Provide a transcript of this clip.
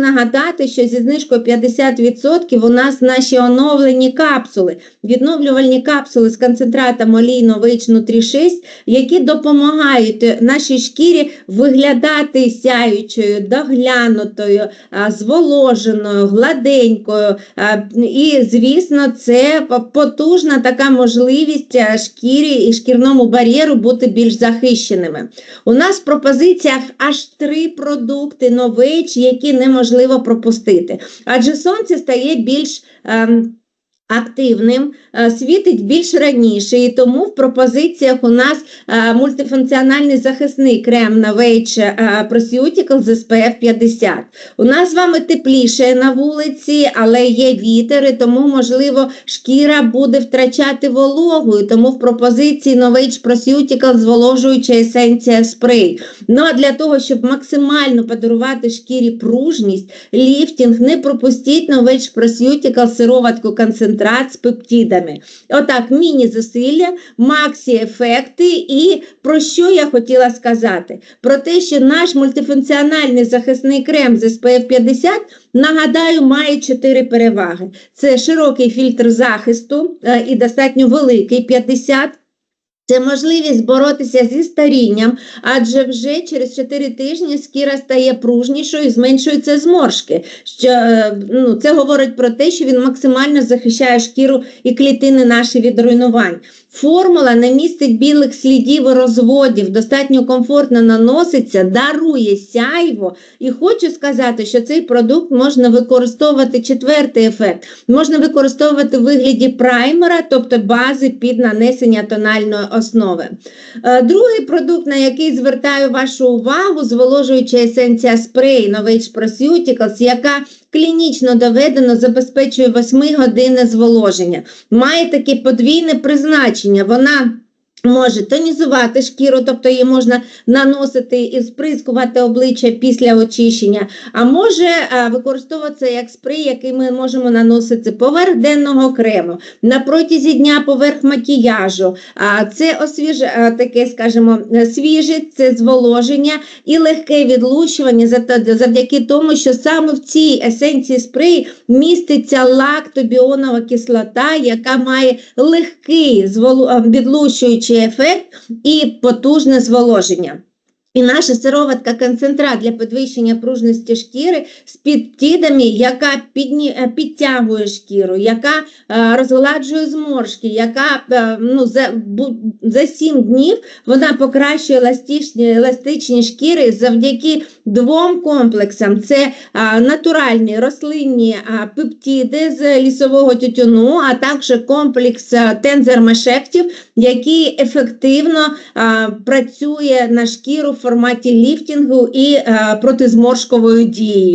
Нагадати, що зі знижкою 50% у нас наші оновлені капсули, відновлювальні капсули з концентратом олійно-вич нутрі 6, які допомагають нашій шкірі виглядати сяючою, доглянутою, зволоженою, гладенькою. І, звісно, це потужна така можливість шкірі і шкірному бар'єру бути більш захищеними. У нас в пропозиціях аж три продукти нович, які неможливо пропустити. Адже сонце стає більш ем, активним, е, світить більш раніше, і тому в пропозиціях у нас е, мультифункціональний захисний крем на Вейч Prosutical з SPF 50. У нас з вами тепліше на вулиці, але є вітер, і тому, можливо, шкіра буде втрачати вологу, і тому в пропозиції Novage Prosutical зволожуюча есенція спрей. Ну а для того, щоб максимально подарувати шкірі пружність, ліфтінг, не пропустіть Novage Prosutical сироватку концентрат з пептидами. Отак, міні-зусилля, максі-ефекти. І про що я хотіла сказати? Про те, що наш мультифункціональний захисний крем з SPF 50, нагадаю, має чотири переваги. Це широкий фільтр захисту е, і достатньо великий 50. Це можливість боротися зі старінням, адже вже через 4 тижні шкіра стає пружнішою і зменшуються зморшки. Що, е, ну, це говорить про те, що він максимально захищає шкіру і клітини наші від руйнувань. Формула не містить білих слідів і розводів, достатньо комфортно наноситься, дарує сяйво. І хочу сказати, що цей продукт можна використовувати четвертий ефект. Можна використовувати в вигляді праймера, тобто бази під нанесення тональної основи. Е, Другий продукт, на який звертаю вашу увагу, зволожуюча есенція спрей Novage Proseuticals, яка клінічно доведено забезпечує 8 години зволоження. Має таке подвійне призначення. Вона може тонізувати шкіру, тобто її можна наносити і сприскувати обличчя після очищення, а може використовуватися як спрей, який ми можемо наносити поверх денного крему, на протязі дня поверх макіяжу. Це освіж... таке, скажімо, свіжість, це зволоження і легке відлущування завдяки тому, що саме в цій есенції спреї міститься лактобіонова кислота, яка має легкий відлущуючий ефект і потужне зволоження. І наша сироватка концентрат для підвищення пружності шкіри з пептидами, яка підні, е, підтягує шкіру, яка е, розгладжує зморшки, яка е, ну, за, бу, за 7 днів вона покращує еластичні, еластичні шкіри завдяки двом комплексам. Це а, натуральні рослинні а, пептиди з лісового тютюну, а також комплекс а, тензермешектів, який ефективно а, працює на шкіру форматі ліфтінгу і а, протизморшковою дією.